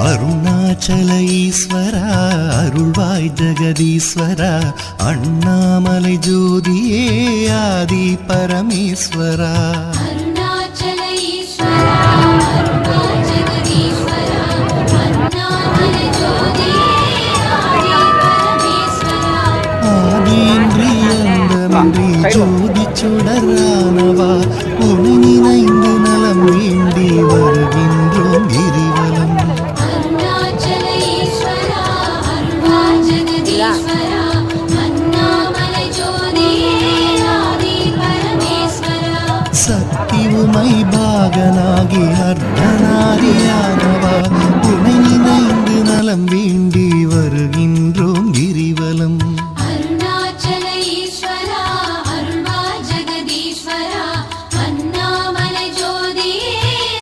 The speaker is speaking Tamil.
அருணாச்சல ஈஸ்வரா அருள்வாய் ஜெகதீஸ்வரா அண்ணாமலை ஜோதியே ஆதி பரமேஸ்வரா. ஜோதி சுடரானவா உனி இல்லையா சக்தி உமை பாகனாகி அர்த்தனாரியானவா துணை நினைந்து நலம் வேண்டி வருகின்றோம் கிரிவலம். அருணாச்சல ஈஸ்வரா ஜெகதீஸ்வரா.